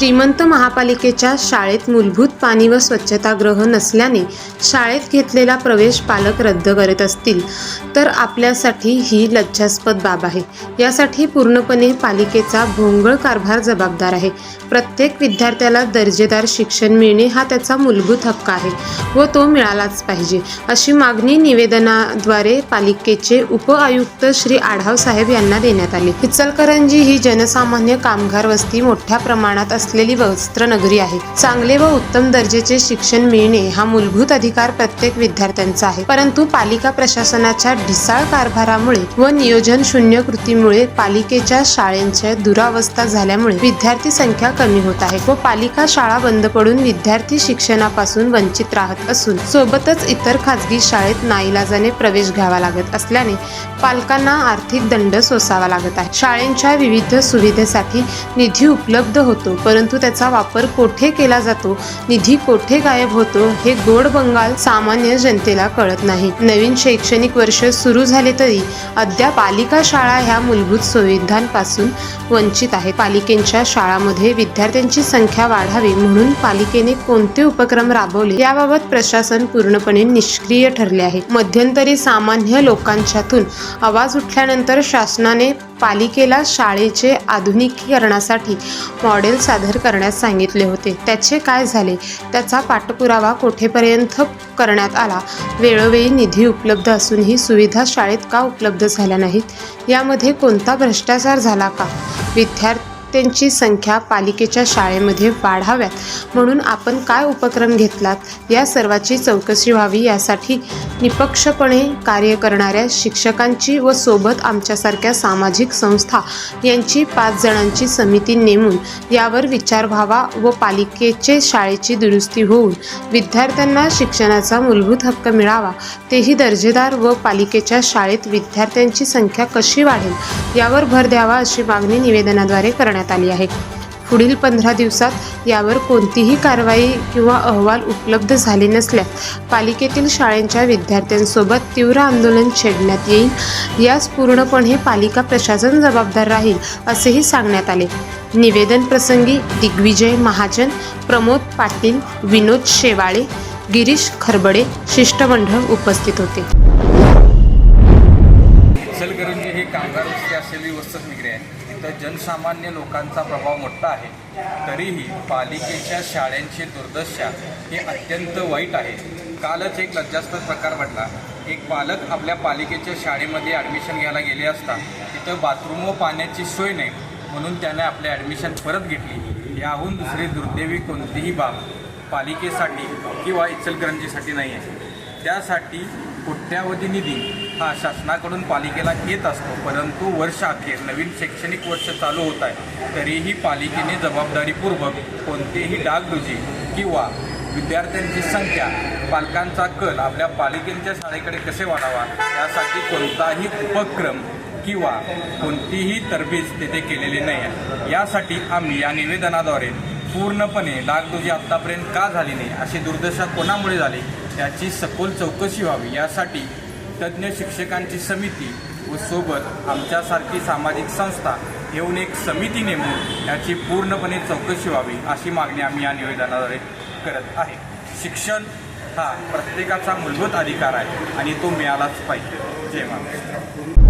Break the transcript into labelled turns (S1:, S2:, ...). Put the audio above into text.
S1: श्रीमंत महापालिकेच्या शाळेत मूलभूत पाणी व स्वच्छतागृह नसल्याने शाळेत घेतलेला प्रवेश पालक रद्द करत असतील तर आपल्यासाठी ही लज्जास्पद बाब आहे. यासाठी पूर्णपणे पालिकेचा भोंगळ कारभार जबाबदार आहे. प्रत्येक विद्यार्थ्याला दर्जेदार शिक्षण मिळणे हा त्याचा मूलभूत हक्क आहे व तो मिळालाच पाहिजे अशी मागणी निवेदनाद्वारे पालिकेचे उपआयुक्त श्री आढाव साहेब यांना देण्यात आली. इचलकरंजी ही जनसामान्य कामगार वस्ती मोठ्या प्रमाणात असलेली वस्त्रनगरी आहे. चांगले व उत्तम दर्जाचे शिक्षण मिळणे हा मूलभूत अधिकार प्रत्येक विद्यार्थ्यांचा आहे. परंतु पालिका प्रशासनाच्या ढिसाळ कारभारामुळे व नियोजन शून्य कृतीमुळे पालिकेच्या शाळेंच्या दुरावस्था झाल्यामुळे विद्यार्थी संख्या कमी होत आहे व पालिका शाळा बंद पडून विद्यार्थी शिक्षणापासून वंचित राहत असून सोबतच इतर खाजगी शाळेत नाईलाजाने प्रवेश घ्यावा लागत असल्याने पालकांना आर्थिक दंड सोसावा लागत आहे. शाळेंच्या विविध सुविधेसाठी निधी उपलब्ध होतो परंतु परंतु त्याचा वापर कोठे केला जातो निधी कोठे गायब होतो हे गोड बंगाल सामान्य जनतेला कळत नाही. नवीन शैक्षणिक वर्ष सुरू झाले तरी अद्याप पालिका शाळा ह्या मूलभूत सुविधांपासून वंचित आहे पालिकेच्या शाळांमध्ये विद्यार्थ्यांची संख्या वाढावी म्हणून पालिकेने कोणते उपक्रम राबवले याबाबत प्रशासन पूर्णपणे निष्क्रिय ठरले आहे. मध्यंतरी सामान्य लोकांच्यातून आवाज उठल्यानंतर शासनाने पालिकेला शाळेचे आधुनिकीकरणासाठी मॉडेल सादर करण्यास सांगितले होते. त्याचे काय झाले? त्याचा पाठपुरावा कोठेपर्यंत करण्यात आला? वेळोवेळी निधी उपलब्ध असूनही सुविधा शाळेत का उपलब्ध झाल्या नाहीत? यामध्ये कोणता भ्रष्टाचार झाला का? त्यांची संख्या पालिकेच्या शाळेमध्ये वाढाव्यात. म्हणून आपण काय उपक्रम घेतलात? या सर्वाची चौकशी व्हावी. यासाठी निपक्षपणे कार्य करणाऱ्या शिक्षकांची व सोबत आमच्यासारख्या सामाजिक संस्था यांची पाच जणांची समिती नेमून यावर विचार व्हावा व पालिकेचे शाळेची दुरुस्ती होऊन विद्यार्थ्यांना शिक्षणाचा मूलभूत हक्क मिळावा. तेही दर्जेदार व पालिकेच्या शाळेत विद्यार्थ्यांची संख्या कशी वाढेल? यावर भर द्यावा अशी मागणी निवेदनाद्वारे करण्यात आली आहे. पुढील पंधरा दिवसात यावर कोणतीही कारवाई किंवा अहवाल उपलब्ध झाले नसल्यास पालिकेतील शाळेंच्या विद्यार्थ्यांसोबत तीव्र आंदोलन छेडण्यात येईल. यास पूर्णपणे पालिका प्रशासन जबाबदार राहील असेही सांगण्यात आले. निवेदन प्रसंगी दिग्विजय महाजन प्रमोद पाटील विनोद शेवाळे गिरीश खरबडे शिष्टमंडळ उपस्थित होते.
S2: हे कामगार असलेली असलेली वसतिगृह आहे. तर जनसामान्य लोकांचा प्रभाव मोठा आहे. तरीही पालिकेच्या शाळांची दुर्दशा ही अत्यंत वाईट आहे. कालच एक लज्जास्पद प्रकार घडला. एक पालक आपल्या पालिकेच्या शाळेमध्ये ॲडमिशन घ्यायला गेले असता तिथं बाथरूम व पाण्याची सोय नाही म्हणून त्याने आपले ॲडमिशन परत घेतली. याहून दुसरी दुर्दैवी कोणतीही बाब पालिकेसाठी किंवा इचलकरंजीसाठी नाही आहे त्यासाठी कोट्यावधी निधी हा शासनाकडून पालिकेला येत असतो परंतु वर्ष अखेर नवीन शैक्षणिक वर्ष चालू होत आहे तरीही पालिकेने जबाबदारीपूर्वक कोणतेही डागडुजी किंवा विद्यार्थ्यांची संख्या पालकांचा कल आपल्या पालिकेच्या शाळेकडे कसे वाढावा यासाठी कोणताही उपक्रम किंवा कोणतीही तरबीज तेथे केलेली नाही आहे. यासाठी आम्ही या निवेदनाद्वारे पूर्णपणे डागडुजी आत्तापर्यंत का झाली नाही अशी दुर्दशा कोणामुळे झाली याची सखोल चौकशी व्हावी यासाठी तज्ज्ञ शिक्षकांची समिती व सोबत आमच्यासारखी सामाजिक संस्था येऊन एक समिती नेमून याची पूर्णपणे चौकशी व्हावी अशी मागणी आम्ही या निवेदनाद्वारे करत आहे. शिक्षण हा प्रत्येकाचा मूलभूत अधिकार आहे आणि तो मिळालाच पाहिजे. जय महाराष्ट्र.